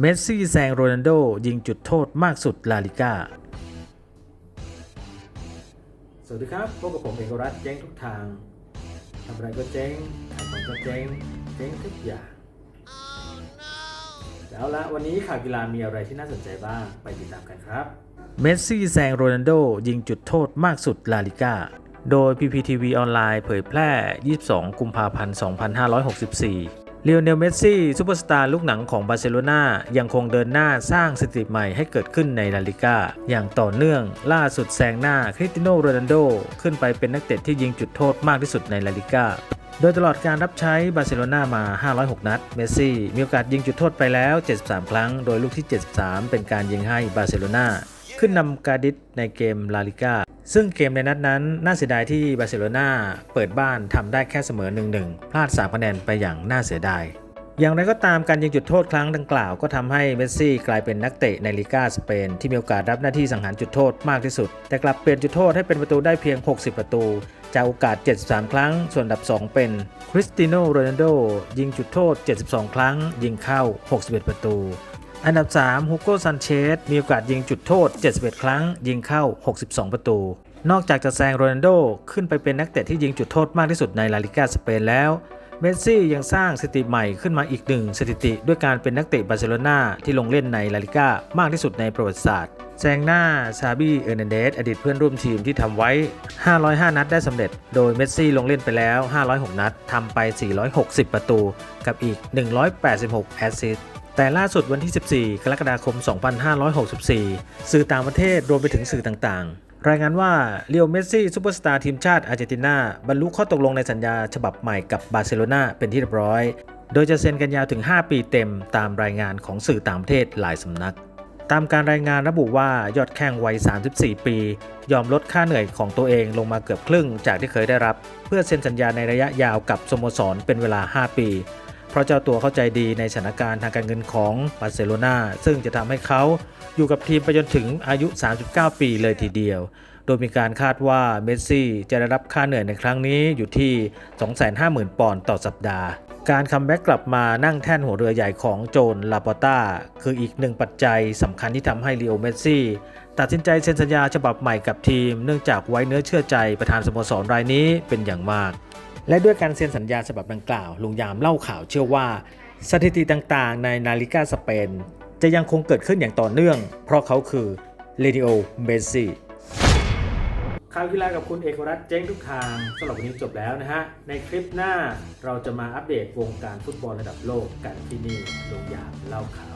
เมสซี่แซงโรนัลโดยิงจุดโทษมากสุดลาลิก้า สวัสดีครับ พบกับผมเอกรัตน์เจ๊งทุกทาง ทำอะไรก็เจ๊งขายของก็เจ๊งเจ๊งทุกอย่างแล้วละวันนี้ข่าวกีฬามีอะไรที่น่าสนใจบ้าง ไปติดตามกันครับ เมสซี่แซงโรนัลโดยิงจุดโทษมากสุดลาลิก้าโดย PPTV ออนไลน์เผยแพร่ 22 กุมภาพันธ์ 2564 เล o โอเนล เมสซี่ซูเปอร์สตาร์ลูกหนังของบาร์เซโลนายังคงเดินหน้าสร้างสถิติใหม่ให้เกิดขึ้นในลาลิก้าอย่างต่อเนื่องล่าสุดแซงหน้าคริสติโนโรนัลโดขึ้นไปเป็นนักเตะที่ยิงจุดโทษมากที่สุดในลาลิก้าโดยตลอดการรับใช้บาร์เซโลนามา 506 นัด เมสซี่ มีโอกาสยิงจุดโทษไปแล้ว 73 ครั้ง โดยลูกที่ 73 เป็นการยิงให้บาร์เซโลนาขึ้นนำกาดิสในเกมลาลิก้า ซึ่งเกมในนัดนั้นน่าเสียดายที่บาร์เซโลนาเปิดบ้านทำได้แค่เสมอ 1-1 พลาด 3 คะแนนไปอย่างน่าเสียดาย อย่างไรก็ตามการยิงจุดโทษครั้งดังกล่าวก็ทำให้เมสซี่กลายเป็นนักเตะในลีกาสเปน ที่มีโอกาสรับหน้าที่สังหารจุดโทษมากที่สุด แต่กลับเปลี่ยนจุดโทษให้เป็นประตูได้เพียง 60 ประตู จากโอกาส 73 ครั้ง ส่วนอันดับ 2 เป็นคริสติโนโรนัลโดยิงจุดโทษ 72 ครั้ง ยิงเข้า 61 ประตู อันดับ3ฮุโกซันเชสมีโอกาสยิงจุดโทษ 71 ครั้ง ยิงเข้า 62 ประตู นอกจากจะแซงโรนัลโดขึ้นไปเป็นนักเตะที่ยิงจุดโทษมากที่สุดในลาลิกาสเปนแล้วเมสซี่ยังสร้างสถิติใหม่ขึ้นมาอีกหนึ่งสถิติด้วยการเป็นนักเตะบาร์เซโลนาที่ลงเล่นในลาลิก้ามากที่สุดในประวัติศาสตร์แซงหน้าซาบี้เอร์นันเดสอดีตเพื่อนร่วมทีมที่ทำไว้ 505 นัดได้สำเร็จ โดยเมสซี่ลงเล่นไปแล้ว 506 นัดทำไป 460 ประตู กับอีก 186 แอสซิสต์ แต่ล่าสุดวันที่ 14 กรกฎาคม 2564 สื่อต่างประเทศรวมไปถึงสื่อต่างๆ รายงานว่าเลียวเมสซี่ซูเปอร์สตาร์ทีมชาติอาร์เจนตินาบรรลุข้อตกลงในสัญญาฉบับใหม่กับบาร์เซโลนาเป็นที่เรียบร้อย โดยจะเซ็นกันยาวถึง 5 ปีเต็มตามรายงานของสื่อต่างประเทศหลายสำนัก ตามการรายงานระบุว่ายอดแข้งวัย 34 ปี ยอมลดค่าเหนื่อยของตัวเองลงมาเกือบครึ่งจากที่เคยได้รับ เพื่อเซ็นสัญญาในระยะยาวกับสโมสรเป็นเวลา 5 ปี ราะเจ้าตัวเข้าใจดีในสถานการณ์ทางการเงินของบาร์เซโลนาซึ่งจะทำให้เขาอยู่กับทีมไปจนถึงอายุ 39 ปีเลยทีเดียว โดยมีการคาดว่าเมสซี่จะได้รับค่าเหนื่อยในครั้งนี้อยู่ที่ 250,000 ปอนด์ต่อสัปดาห์ การคัมแบ็กกลับมานั่งแท่นหัวเรือใหญ่ของโจนลาปอต้าคืออีกหนึ่งปัจจัยสำคัญที่ทำให้ลีโอเมสซี่ตัดสินใจเซ็นสัญญาฉบับใหม่กับทีม เนื่องจากไว้เนื้อเชื่อใจประธานสโมสรรายนี้เป็นอย่างมาก และด้วยการเซ็นสัญญาฉบับดังกล่าว ลุงยามเล่าข่าวเชื่อว่า สถิติต่างๆ ในนาฬิกาสเปน จะยังคงเกิดขึ้นอย่างต่อเนื่อง เพราะเขาคือเลดิโอเมสซี่ข่าวกีฬากับคุณเอกรัตน์เจ๊งทุกทางสำหรับวันนี้จบแล้วนะฮะ ในคลิปหน้าเราจะมาอัปเดตวงการฟุตบอลระดับโลกกันที่นี่ลงยามเล่าข่าว